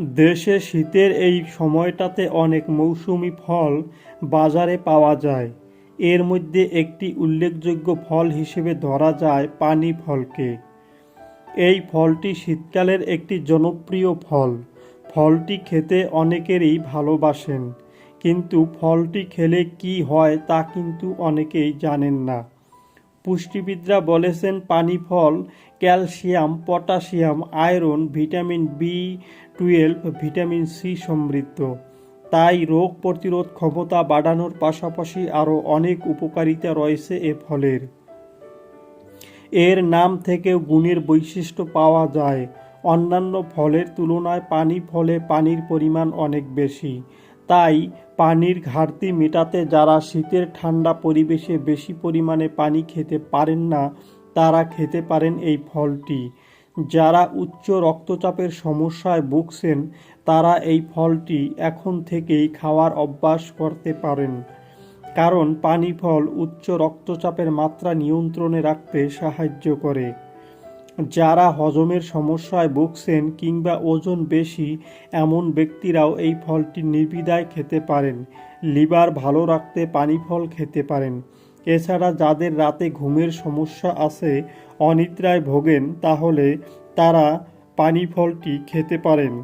দেশে শীতের এই সময়টাতে অনেক মৌসুমি ফল বাজারে পাওয়া যায়। এর মধ্যে একটি উল্লেখযোগ্য ফল হিসেবে ধরা যায় পানি ফলকে। এই ফলটি শীতকালের একটি জনপ্রিয় ফল। ফলটি খেতে অনেকেরই ভালোবাসেন। কিন্তু ফলটি খেলে কি হয় তা কিন্তু অনেকেই জানেন না। পুষ্টিবিদরা বলেছেন পানি ফল calcium, potassium, iron, vitamin B twelve vitamin C সমৃদ্ধ। তাই রোগ প্রতিরোধ ক্ষমতা বাড়ানোর পাশাপাশি আরও অনেক উপকারিতা রয়েছে এ ফলের। এর নাম থেকেও গুণের বৈশিষ্ট্য পাওয়া যায়। অন্যান্য ফলের তুলনায় পানি ফলে পানির পরিমাণ অনেক বেশি। তাই পানির ঘাটতি মেটাতে যারা শীতের ঠান্ডা পরিবেশে বেশি পরিমাণে পানি খেতে পারেন না, তারা খেতে পারেন এই ফলটি। যারা উচ্চ রক্তচাপের সমস্যায় ভুগছেন, তারা এই ফলটি এখন থেকেই খাওয়ার অভ্যাস করতে পারেন। কারণ পানি ফল উচ্চ রক্তচাপের মাত্রা নিয়ন্ত্রণে রাখতে সাহায্য করে। যারা হজমের সমস্যায় ভুগছেন কিংবা ওজন বেশি, এমন ব্যক্তিরাও এই ফলটি নির্বিধায় খেতে পারেন। লিভার ভালো রাখতে পানি ফল খেতে পারেন। এছাড়া যাদের রাতে ঘুমের সমস্যা আছে, অনিদ্রায় ভোগেন, তাহলে তারা পানি ফলটি খেতে পারেন।